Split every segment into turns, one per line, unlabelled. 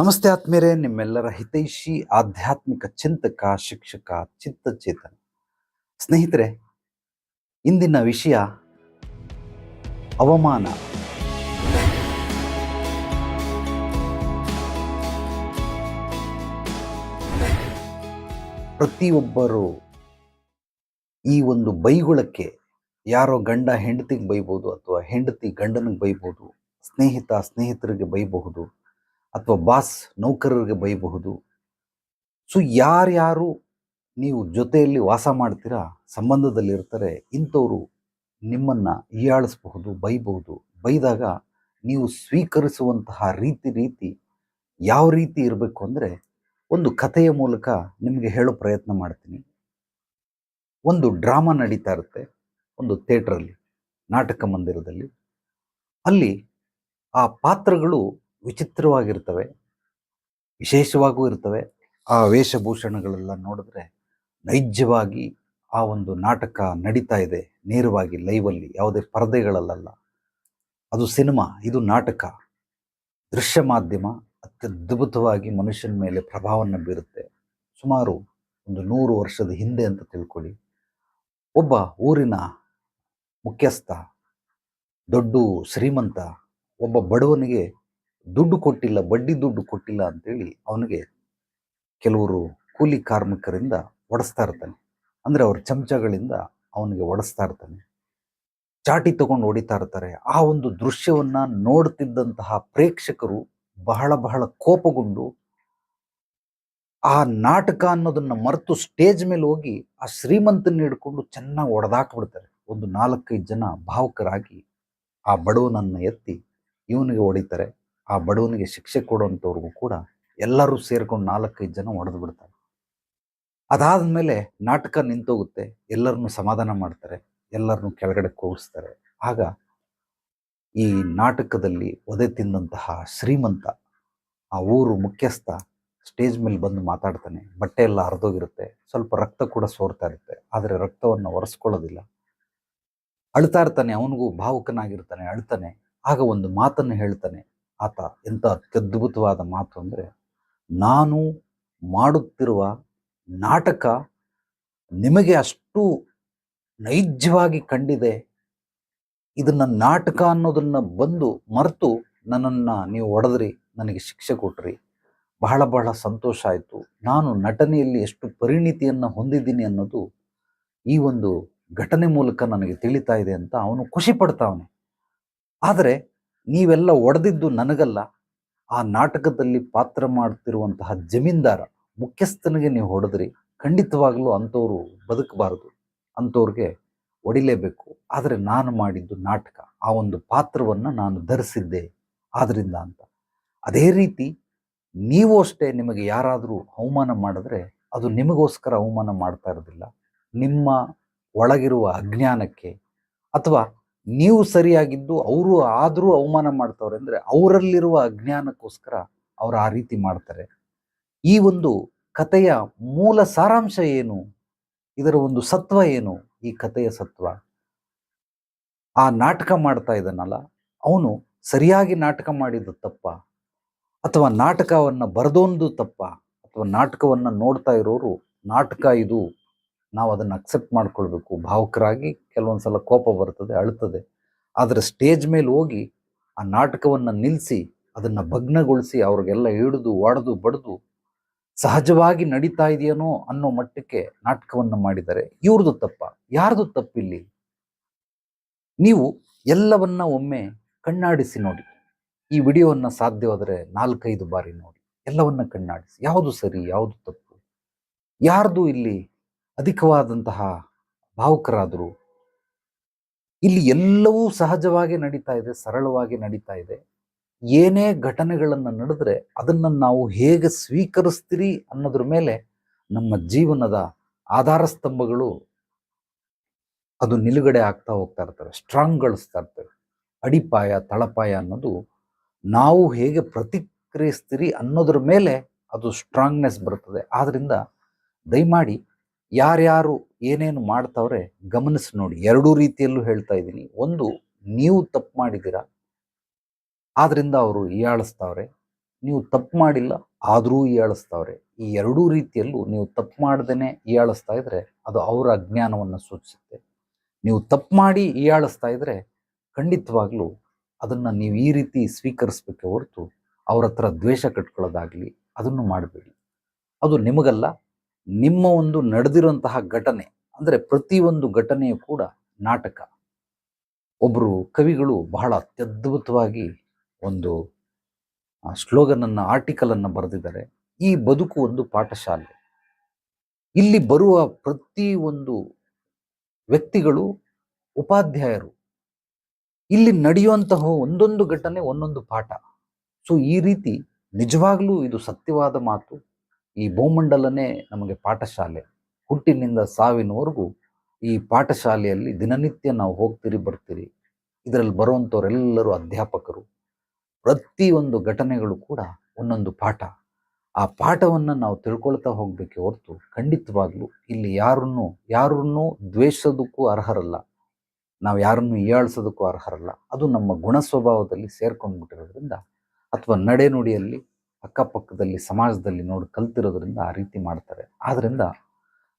ನಮಸ್ತೆ ಆತ್ಮೇರೆ ನಿಮ್ಮೆಲ್ಲರ ಹಿತೈಷಿ ಆಧ್ಯಾತ್ಮಿಕ ಚಿಂತಕ, ಶಿಕ್ಷಕ, ಚಿತ್ತಚೇತನ. ಸ್ನೇಹಿತರೆ, ಇಂದಿನ ವಿಷಯ ಅವಮಾನ. ಪ್ರತಿಯೊಬ್ಬರು ಈ ಒಂದು ಬೈಗುಳಕ್ಕೆ ಯಾರೋ ಗಂಡ ಹೆಂಡತಿಗೆ ಬೈಬೋದು ಅಥವಾ ಹೆಂಡತಿ ಗಂಡನಿಗೆ ಬೈಬೋದು, ಸ್ನೇಹಿತ, ಸ್ನೇಹಿತರಿಗೆ ಬೈಬಹುದು ಅಥವಾ ಬಾಸ್ ನೌಕರರಿಗೆ ಬೈಯಬಹುದು ಸೊ ಯಾರ್ಯಾರು ನೀವು ಜೊತೆಯಲ್ಲಿ ವಾಸ ಮಾಡ್ತೀರಾ ಸಂಬಂಧದಲ್ಲಿ ಇಂಥವರು ನಿಮ್ಮನ್ನ ಹೀಯಾಳಿಸಬಹುದು, ಬೈಬಹುದು. ಬೈದಾಗ ನೀವು ಸ್ವೀಕರಿಸುವಂತಹ ರೀತಿ ರೀತಿ ಯಾವ ರೀತಿ ಇರಬೇಕು ಅಂದರೆ ಒಂದು ಕಥೆಯ ಮೂಲಕ ನಿಮಗೆ ಹೇಳೋ ಪ್ರಯತ್ನ ಮಾಡ್ತೀನಿ. ಒಂದು ಡ್ರಾಮಾ ನಡೀತಾ ಇರುತ್ತೆ, ಒಂದು ಥಿಯೇಟ್ರಲ್ಲಿ, ನಾಟಕ ಮಂದಿರದಲ್ಲಿ. ಅಲ್ಲಿ ಆ ಪಾತ್ರಗಳು ವಿಚಿತ್ರವಾಗಿರ್ತವೆ, ವಿಶೇಷವಾಗೂ ಇರ್ತವೆ. ಆ ವೇಷಭೂಷಣಗಳೆಲ್ಲ ನೋಡಿದ್ರೆ ನೈಜವಾಗಿ ಆ ಒಂದು ನಾಟಕ ನಡೀತಾ ಇದೆ, ನೇರವಾಗಿ ಲೈವಲ್ಲಿ, ಯಾವುದೇ ಪರದೆಗಳಲ್ಲ ಅದು ಸಿನಿಮಾ, ಇದು ನಾಟಕ. ದೃಶ್ಯ ಮಾಧ್ಯಮ ಅತ್ಯದ್ಭುತವಾಗಿ ಮನುಷ್ಯನ ಮೇಲೆ ಪ್ರಭಾವವನ್ನು ಬೀರುತ್ತೆ. ಸುಮಾರು ಒಂದು ನೂರು ವರ್ಷದ ಹಿಂದೆ ಅಂತ ತಿಳ್ಕೊಳ್ಳಿ. ಒಬ್ಬ ಊರಿನ ಮುಖ್ಯಸ್ಥ, ದೊಡ್ಡ ಶ್ರೀಮಂತ, ಒಬ್ಬ ಬಡವನಿಗೆ ದುಡ್ಡು ಕೊಟ್ಟಿಲ್ಲ, ಬಡ್ಡಿ ದುಡ್ಡು ಕೊಟ್ಟಿಲ್ಲ ಅಂತೇಳಿ ಅವನಿಗೆ ಕೆಲವರು ಕೂಲಿ ಕಾರ್ಮಿಕರಿಂದ ಒಡಿಸ್ತಾ ಇರ್ತಾನೆ. ಅಂದರೆ ಅವ್ರ ಚಮಚಗಳಿಂದ ಅವನಿಗೆ ಒಡಿಸ್ತಾ ಇರ್ತಾನೆ. ಚಾಟಿ ತಗೊಂಡು ಹೊಡಿತಾ ಇರ್ತಾರೆ. ಆ ಒಂದು ದೃಶ್ಯವನ್ನ ನೋಡ್ತಿದ್ದಂತಹ ಪ್ರೇಕ್ಷಕರು ಬಹಳ ಬಹಳ ಕೋಪಗೊಂಡು ಆ ನಾಟಕ ಅನ್ನೋದನ್ನ ಮರೆತು ಸ್ಟೇಜ್ ಮೇಲೆ ಹೋಗಿ ಆ ಶ್ರೀಮಂತನ ಹಿಡ್ಕೊಂಡು ಚೆನ್ನಾಗಿ ಹೊಡೆದಾಕ್ಬಿಡ್ತಾರೆ ಒಂದು ನಾಲ್ಕೈದು ಜನ ಭಾವುಕರಾಗಿ ಆ ಬಡವನನ್ನ ಎತ್ತಿ ಇವನಿಗೆ ಹೊಡಿತಾರೆ. ಆ ಬಡವನಿಗೆ ಶಿಕ್ಷೆ ಕೊಡುವಂಥವ್ರಿಗೂ ಕೂಡ ಎಲ್ಲರೂ ಸೇರ್ಕೊಂಡು ನಾಲ್ಕೈದು ಜನ ಹೊಡೆದು ಬಿಡ್ತಾರೆ. ಅದಾದ ಮೇಲೆ ನಾಟಕ ನಿಂತೋಗುತ್ತೆ, ಎಲ್ಲರನ್ನೂ ಸಮಾಧಾನ ಮಾಡ್ತಾರೆ, ಎಲ್ಲರನ್ನು ಕೆಳಗಡೆ ಕೂರಿಸ್ತಾರೆ. ಆಗ ಈ ನಾಟಕದಲ್ಲಿ ಒದೆ ತಿಂದಂತಹ ಶ್ರೀಮಂತ, ಆ ಊರು ಮುಖ್ಯಸ್ಥ ಸ್ಟೇಜ್ ಮೇಲೆ ಬಂದು ಮಾತಾಡ್ತಾನೆ, ಬಟ್ಟೆ ಎಲ್ಲ ಹರಿದೋಗಿರುತ್ತೆ, ಸ್ವಲ್ಪ ರಕ್ತ ಕೂಡ ಸೋರ್ತಾ ಇರುತ್ತೆ, ಆದರೆ ರಕ್ತವನ್ನು ಒರೆಸ್ಕೊಳ್ಳೋದಿಲ್ಲ. ಅಳ್ತಾ ಇರ್ತಾನೆ, ಅವನಿಗೂ ಭಾವುಕನಾಗಿರ್ತಾನೆ, ಅಳ್ತಾನೆ, ಆಗ ಒಂದು ಮಾತನ್ನು ಹೇಳ್ತಾನೆ ಆತ ಎಂಥ ಅತ್ಯದ್ಭುತವಾದ ಮಾತು ಅಂದರೆ, ನಾನು ಮಾಡುತ್ತಿರುವ ನಾಟಕ ನಿಮಗೆ ಅಷ್ಟು ನೈಜವಾಗಿ ಕಂಡಿದೆ. ಇದನ್ನು ನಾಟಕ ಅನ್ನೋದನ್ನು ಬಂದು ಮರೆತು ನನ್ನನ್ನು ನೀವು ಹೊಡೆದ್ರಿ, ನನಗೆ ಶಿಕ್ಷೆ ಕೊಟ್ರಿ. ಬಹಳ ಬಹಳ ಸಂತೋಷ ಆಯಿತು. ನಾನು ನಟನೆಯಲ್ಲಿ ಎಷ್ಟು ಪರಿಣಿತಿಯನ್ನು ಹೊಂದಿದ್ದೀನಿ ಅನ್ನೋದು ಈ ಒಂದು ಘಟನೆ ಮೂಲಕ ನನಗೆ ತಿಳಿತಾ ಇದೆ ಅಂತ ಅವನು ಖುಷಿ ಪಡ್ತಾವನೆ ಆದರೆ ನೀವೆಲ್ಲ ಒಡೆದಿದ್ದು ನನಗಲ್ಲ. ಆ ನಾಟಕದಲ್ಲಿ ಪಾತ್ರ ಮಾಡ್ತಿರುವಂತಹ ಜಮೀನ್ದಾರ, ಮುಖ್ಯಸ್ಥನಿಗೆ ನೀವು ಹೊಡೆದ್ರಿ, ಖಂಡಿತವಾಗಲೂ ಅಂಥವ್ರು ಬದುಕಬಾರದು, ಅಂಥವ್ರಿಗೆ ಒಡಿಲೇಬೇಕು. ಆದರೆ ನಾನು ಮಾಡಿದ್ದು ನಾಟಕ, ಆ ಒಂದು ಪಾತ್ರವನ್ನು ನಾನು ಧರಿಸಿದ್ದೆ ಆದ್ದರಿಂದ ಅಂತ. ಅದೇ ರೀತಿ ನೀವು ಅಷ್ಟೇ ನಿಮಗೆ ಯಾರಾದರೂ ಅವಮಾನ ಮಾಡಿದ್ರೆ ಅದು ನಿಮಗೋಸ್ಕರ ಅವಮಾನ ಮಾಡ್ತಾ ಇರೋದಿಲ್ಲ. ನಿಮ್ಮ ಒಳಗಿರುವ ಅಜ್ಞಾನಕ್ಕೆ ಅಥವಾ ನೀವು ಸರಿಯಾಗಿದ್ದು ಅವರು ಆದರೂ ಅವಮಾನ ಮಾಡ್ತವ್ರೆ ಅಂದರೆ ಅವರಲ್ಲಿರುವ ಅಜ್ಞಾನಕ್ಕೋಸ್ಕರ ಅವರು ಆ ರೀತಿ ಮಾಡ್ತಾರೆ. ಈ ಒಂದು ಕಥೆಯ ಮೂಲ ಸಾರಾಂಶ ಏನು? ಇದರ ಒಂದು ಸತ್ವ ಏನು ಈ ಕಥೆಯ ಸತ್ವ? ಆ ನಾಟಕ ಮಾಡ್ತಾ ಇದ್ದಾನಲ್ಲ, ಅವನು ಸರಿಯಾಗಿ ನಾಟಕ ಮಾಡಿದ್ದು ತಪ್ಪ? ಅಥವಾ ನಾಟಕವನ್ನು ಬರೆದೊಂದು ತಪ್ಪ? ಅಥವಾ ನಾಟಕವನ್ನು ನೋಡ್ತಾ ಇರೋರು ನಾಟಕ ಇದು? ನಾವು ಅದನ್ನು ಅಕ್ಸೆಪ್ಟ್ ಮಾಡ್ಕೊಳ್ಬೇಕು. ಭಾವುಕರಾಗಿ ಕೆಲವೊಂದು ಸಲ ಕೋಪ ಬರ್ತದೆ, ಅಳ್ತದೆ. ಆದರೆ ಸ್ಟೇಜ್ ಮೇಲೆ ಹೋಗಿ ಆ ನಾಟಕವನ್ನು ನಿಲ್ಲಿಸಿ ಅದನ್ನು ಭಗ್ನಗೊಳಿಸಿ, ಅವ್ರಿಗೆಲ್ಲ ಹಿಡಿದು, ಒಡೆದು, ಬಡಿದು ಸಹಜವಾಗಿ ನಡೀತಾ ಇದೆಯೇನೋ ಅನ್ನೋ ಮಟ್ಟಕ್ಕೆ ನಾಟಕವನ್ನು ಮಾಡಿದ್ದಾರೆ. ಇವ್ರದ್ದು ತಪ್ಪ, ಯಾರ್ದು ತಪ್ಪಿಲ್ಲಿ? ನೀವು ಎಲ್ಲವನ್ನ ಒಮ್ಮೆ ಕಣ್ಣಾಡಿಸಿ ನೋಡಿ. ಈ ವಿಡಿಯೋವನ್ನು ಸಾಧ್ಯವಾದರೆ ನಾಲ್ಕೈದು ಬಾರಿ ನೋಡಿ. ಎಲ್ಲವನ್ನ ಕಣ್ಣಾಡಿಸಿ. ಯಾವುದು ಸರಿ, ಯಾವುದು ತಪ್ಪು? ಯಾರ್ದು ಇಲ್ಲಿ ಅಧಿಕವಾದಂತಹ ಭಾವುಕರಾದರು. ಇಲ್ಲಿ ಎಲ್ಲವೂ ಸಹಜವಾಗಿ ನಡೀತಾ ಇದೆ, ಸರಳವಾಗಿ ನಡೀತಾ ಇದೆ. ಏನೇ ಘಟನೆಗಳನ್ನು ನಡೆದ್ರೆ ಅದನ್ನು ನಾವು ಹೇಗೆ ಸ್ವೀಕರಿಸ್ತೀರಿ ಅನ್ನೋದ್ರ ಮೇಲೆ ನಮ್ಮ ಜೀವನದ ಆಧಾರ ಸ್ತಂಭಗಳು ಅದು ನಿಲುಗಡೆ ಆಗ್ತಾ ಹೋಗ್ತಾ ಇರ್ತವೆ ಸ್ಟ್ರಾಂಗ್ಗಳಿಸ್ತಾ ಇರ್ತವೆ. ಅಡಿಪಾಯ, ತಳಪಾಯ ಅನ್ನೋದು ನಾವು ಹೇಗೆ ಪ್ರತಿಕ್ರಿಯಿಸ್ತೀರಿ ಅನ್ನೋದ್ರ ಮೇಲೆ ಅದು ಸ್ಟ್ರಾಂಗ್ನೆಸ್ ಬರ್ತದೆ ಆದ್ದರಿಂದ ದಯಮಾಡಿ ಯಾರ್ಯಾರು ಏನೇನು ಮಾಡ್ತಾವ್ರೆ, ಗಮನಿಸಿ ನೋಡಿ. ಎರಡೂ ರೀತಿಯಲ್ಲೂ ಹೇಳ್ತಾ ಇದ್ದೀನಿ. ಒಂದು, ನೀವು ತಪ್ಪು ಮಾಡಿದ್ದೀರಾ? ಆದ್ರಿಂದ ಅವರು ಹೀಯಾಳಿಸ್ತಾವ್ರೆ. ನೀವು ತಪ್ಪು ಮಾಡಿಲ್ಲ, ಆದರೂ ಹೀಯಾಳಿಸ್ತಾವ್ರೆ. ಈ ಎರಡೂ ರೀತಿಯಲ್ಲೂ ನೀವು ತಪ್ಪು ಮಾಡ್ದೇ ಹೀಯಾಳಿಸ್ತಾ ಇದ್ರೆ, ಅದು ಅವರ ಅಜ್ಞಾನವನ್ನು ಸೂಚಿಸುತ್ತೆ. ನೀವು ತಪ್ಪು ಮಾಡಿ ಹೀಯಾಳಿಸ್ತಾ ಇದ್ರೆ, ಖಂಡಿತವಾಗ್ಲೂ ಅದನ್ನು ನೀವು ಈ ರೀತಿ ಸ್ವೀಕರಿಸ್ಬೇಕೆ ಹೊರತು ಅವ್ರ ಹತ್ರ ದ್ವೇಷ ಕಟ್ಕೊಳ್ಳೋದಾಗಲಿ, ಅದನ್ನು ಮಾಡಬೇಡಿ. ಅದು ನಿಮಗಲ್ಲ ನಿಮ್ಮ ಒಂದು ನಡೆದಿರುವಂತಹ ಘಟನೆ, ಅಂದರೆ ಪ್ರತಿಯೊಂದು ಘಟನೆಯು ಕೂಡ ನಾಟಕ. ಒಬ್ಬರು ಕವಿಗಳು ಬಹಳ ಅತ್ಯದ್ಭುತವಾಗಿ ಒಂದು ಸ್ಲೋಗನನ್ನು, ಆರ್ಟಿಕಲನ್ನು ಬರೆದಿದ್ದಾರೆ. ಈ ಬದುಕು ಒಂದು ಪಾಠಶಾಲೆ. ಇಲ್ಲಿ ಬರುವ ಪ್ರತಿ ಒಂದು ವ್ಯಕ್ತಿಗಳು ಉಪಾಧ್ಯಾಯರು. ಇಲ್ಲಿ ನಡೆಯುವಂತಹ ಒಂದೊಂದು ಘಟನೆ ಒಂದೊಂದು ಪಾಠ. ಸೊ, ಈ ರೀತಿ ನಿಜವಾಗ್ಲೂ ಇದು ಸತ್ಯವಾದ ಮಾತು. ಈ ಭೂಮಂಡಲನೇ ನಮಗೆ ಪಾಠಶಾಲೆ. ಹುಟ್ಟಿನಿಂದ ಸಾವಿನವರೆಗೂ ಈ ಪಾಠಶಾಲೆಯಲ್ಲಿ ದಿನನಿತ್ಯ ನಾವು ಹೋಗ್ತೀರಿ, ಬರ್ತೀರಿ. ಇದರಲ್ಲಿ ಬರುವಂಥವರೆಲ್ಲರೂ ಅಧ್ಯಾಪಕರು. ಪ್ರತಿಯೊಂದು ಘಟನೆಗಳು ಕೂಡ ಒಂದೊಂದು ಪಾಠ. ಆ ಪಾಠವನ್ನು ನಾವು ತಿಳ್ಕೊಳ್ತಾ ಹೋಗಬೇಕೆ ಹೊರತು ಖಂಡಿತವಾಗ್ಲೂ ಇಲ್ಲಿ ಯಾರನ್ನು, ಯಾರನ್ನೂ ದ್ವೇಷದಕ್ಕೂ ಅರ್ಹರಲ್ಲ. ನಾವು ಯಾರನ್ನು ಹೀಯಾಳಿಸೋದಕ್ಕೂ ಅರ್ಹರಲ್ಲ. ಅದು ನಮ್ಮ ಗುಣ ಸ್ವಭಾವದಲ್ಲಿ ಸೇರ್ಕೊಂಡ್ಬಿಟ್ಟಿರೋದ್ರಿಂದ ಅಥವಾ ನಡೆನುಡಿಯಲ್ಲಿ ಅಕ್ಕಪಕ್ಕದಲ್ಲಿ ಸಮಾಜದಲ್ಲಿ ನೋಡಿ ಕಲ್ತಿರೋದ್ರಿಂದ ಆ ರೀತಿ ಮಾಡ್ತಾರೆ. ಆದ್ರಿಂದ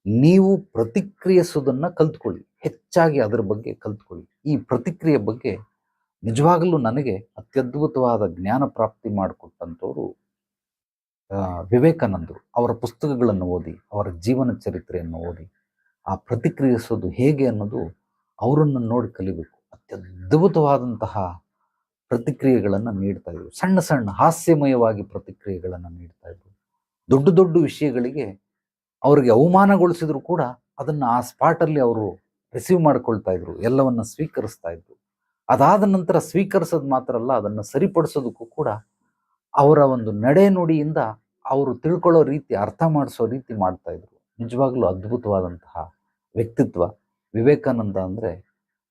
ನೀವು ಪ್ರತಿಕ್ರಿಯಿಸೋದನ್ನು ಕಲ್ತ್ಕೊಳ್ಳಿ. ಹೆಚ್ಚಾಗಿ ಅದರ ಬಗ್ಗೆ ಕಲ್ತ್ಕೊಳ್ಳಿ. ಈ ಪ್ರತಿಕ್ರಿಯೆ ಬಗ್ಗೆ ನಿಜವಾಗಲೂ ನನಗೆ ಅತ್ಯದ್ಭುತವಾದ ಜ್ಞಾನ ಪ್ರಾಪ್ತಿ ಮಾಡಿಕೊಟ್ಟಂಥವರು ವಿವೇಕಾನಂದರು. ಅವರ ಪುಸ್ತಕಗಳನ್ನು ಓದಿ, ಅವರ ಜೀವನ ಚರಿತ್ರೆಯನ್ನು ಓದಿ, ಆ ಪ್ರತಿಕ್ರಿಯಿಸೋದು ಹೇಗೆ ಅನ್ನೋದು ಅವರನ್ನು ನೋಡಿ ಕಲಿಬೇಕು. ಅತ್ಯದ್ಭುತವಾದಂತಹ ಪ್ರತಿಕ್ರಿಯೆಗಳನ್ನು ನೀಡ್ತಾ ಇದ್ರು ಸಣ್ಣ ಸಣ್ಣ ಹಾಸ್ಯಮಯವಾಗಿ ಪ್ರತಿಕ್ರಿಯೆಗಳನ್ನು ನೀಡ್ತಾ ಇದ್ರು ದೊಡ್ಡ ದೊಡ್ಡ ವಿಷಯಗಳಿಗೆ ಅವರಿಗೆ ಅವಮಾನಗೊಳಿಸಿದ್ರು ಕೂಡ ಅದನ್ನು ಆ ಸ್ಪಾಟಲ್ಲಿ ಅವರು ರಿಸೀವ್ ಮಾಡ್ಕೊಳ್ತಾ ಇದ್ರು, ಎಲ್ಲವನ್ನು ಸ್ವೀಕರಿಸ್ತಾ ಇದ್ರು. ಅದಾದ ನಂತರ ಸ್ವೀಕರಿಸೋದು ಮಾತ್ರ ಅಲ್ಲ, ಅದನ್ನು ಸರಿಪಡಿಸೋದಕ್ಕೂ ಕೂಡ ಅವರ ಒಂದು ನಡೆ ನುಡಿಯಿಂದ ಅವರು ತಿಳ್ಕೊಳ್ಳೋ ರೀತಿ, ಅರ್ಥ ಮಾಡಿಸೋ ರೀತಿ ಮಾಡ್ತಾ ಇದ್ರು. ನಿಜವಾಗ್ಲೂ ಅದ್ಭುತವಾದಂತಹ ವ್ಯಕ್ತಿತ್ವ. ವಿವೇಕಾನಂದ ಅಂದರೆ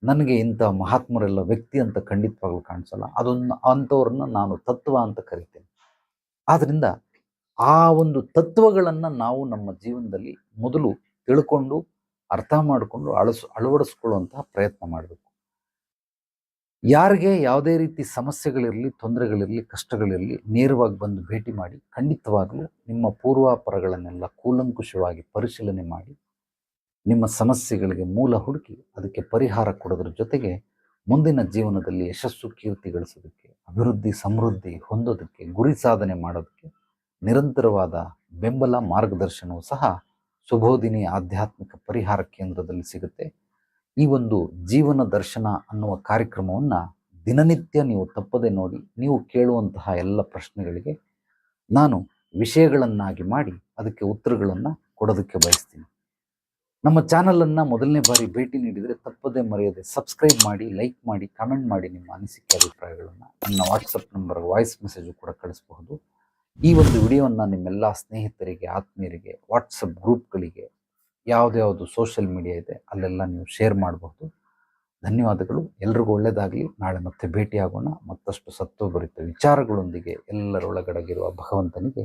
ನನಗೆ ಇಂಥ ಮಹಾತ್ಮರೆಲ್ಲ ವ್ಯಕ್ತಿ ಅಂತ ಖಂಡಿತವಾಗ್ಲೂ ಕಾಣಿಸಲ್ಲ. ಅದೊಂದು ಅಂಥವ್ರನ್ನ ನಾನು ತತ್ವ ಅಂತ ಕರಿತೇನೆ. ಆದ್ದರಿಂದ ಆ ಒಂದು ತತ್ವಗಳನ್ನು ನಾವು ನಮ್ಮ ಜೀವನದಲ್ಲಿ ಮೊದಲು ತಿಳ್ಕೊಂಡು, ಅರ್ಥ ಮಾಡಿಕೊಂಡು, ಅಳಸ್, ಅಳವಡಿಸ್ಕೊಳ್ಳುವಂತಹ ಪ್ರಯತ್ನ ಮಾಡಬೇಕು. ಯಾರಿಗೆ ಯಾವುದೇ ರೀತಿ ಸಮಸ್ಯೆಗಳಿರಲಿ, ತೊಂದರೆಗಳಿರಲಿ, ಕಷ್ಟಗಳಿರಲಿ ನೇರವಾಗಿ ಬಂದು ಭೇಟಿ ಮಾಡಿ, ಖಂಡಿತವಾಗಲೂ ನಿಮ್ಮ ಪೂರ್ವಾಪರಗಳನ್ನೆಲ್ಲ ಕೂಲಂಕುಷವಾಗಿ ಪರಿಶೀಲನೆ ಮಾಡಿ ನಿಮ್ಮ ಸಮಸ್ಯೆಗಳಿಗೆ ಮೂಲ ಹುಡುಕಿ ಅದಕ್ಕೆ ಪರಿಹಾರ ಕೊಡೋದ್ರ ಜೊತೆಗೆ ಮುಂದಿನ ಜೀವನದಲ್ಲಿ ಯಶಸ್ಸು ಕೀರ್ತಿ ಗಳಿಸೋದಕ್ಕೆ ಅಭಿವೃದ್ಧಿ, ಸಮೃದ್ಧಿ ಹೊಂದೋದಕ್ಕೆ, ಗುರಿ ಸಾಧನೆ ಮಾಡೋದಕ್ಕೆ ನಿರಂತರವಾದ ಬೆಂಬಲ ಮಾರ್ಗದರ್ಶನವೂ ಸಹ ಸುಬೋಧಿನಿ ಆಧ್ಯಾತ್ಮಿಕ ಪರಿಹಾರ ಕೇಂದ್ರದಲ್ಲಿ ಸಿಗುತ್ತೆ. ಈ ಒಂದು ಜೀವನ ದರ್ಶನ ಅನ್ನುವ ಕಾರ್ಯಕ್ರಮವನ್ನು ದಿನನಿತ್ಯ ನೀವು ತಪ್ಪದೆ ನೋಡಿ, ನೀವು ಕೇಳುವಂತಹ ಎಲ್ಲ ಪ್ರಶ್ನೆಗಳಿಗೆ ನಾನು ವಿಷಯಗಳನ್ನಾಗಿ ಮಾಡಿ ಅದಕ್ಕೆ ಉತ್ತರಗಳನ್ನು ಕೊಡೋದಕ್ಕೆ ಬಯಸ್ತೀನಿ. ನಮ್ಮ ಚಾನಲನ್ನು ಮೊದಲನೇ ಬಾರಿ ಭೇಟಿ ನೀಡಿದರೆ ತಪ್ಪದೇ ಮರೆಯದೆ ಸಬ್ಸ್ಕ್ರೈಬ್ ಮಾಡಿ ಲೈಕ್ ಮಾಡಿ ಕಮೆಂಟ್ ಮಾಡಿ ನಿಮ್ಮ ಅನಿಸಿಕೆ, ಅಭಿಪ್ರಾಯಗಳನ್ನು ನನ್ನ ವಾಟ್ಸಪ್ ನಂಬರ್ ವಾಯ್ಸ್ ಮೆಸೇಜು ಕೂಡ ಕಳಿಸಬಹುದು. ಈ ಒಂದು ವಿಡಿಯೋವನ್ನು ನಿಮ್ಮೆಲ್ಲ ಸ್ನೇಹಿತರಿಗೆ, ಆತ್ಮೀಯರಿಗೆ ವಾಟ್ಸಪ್ ಗ್ರೂಪ್ಗಳಿಗೆ ಯಾವುದ್ಯಾವುದು ಸೋಷಿಯಲ್ ಮೀಡಿಯಾ ಇದೆ ಅಲ್ಲೆಲ್ಲ ನೀವು ಶೇರ್ ಮಾಡಬಹುದು. ಧನ್ಯವಾದಗಳು. ಎಲ್ರಿಗೂ ಒಳ್ಳೆಯದಾಗಲಿ ನಾಳೆ ಮತ್ತೆ ಭೇಟಿಯಾಗೋಣ. ಮತ್ತಷ್ಟು ಸತ್ವಭರಿತ ವಿಚಾರಗಳೊಂದಿಗೆ ಎಲ್ಲರೊಳಗಡಗಿರುವ ಭಗವಂತನಿಗೆ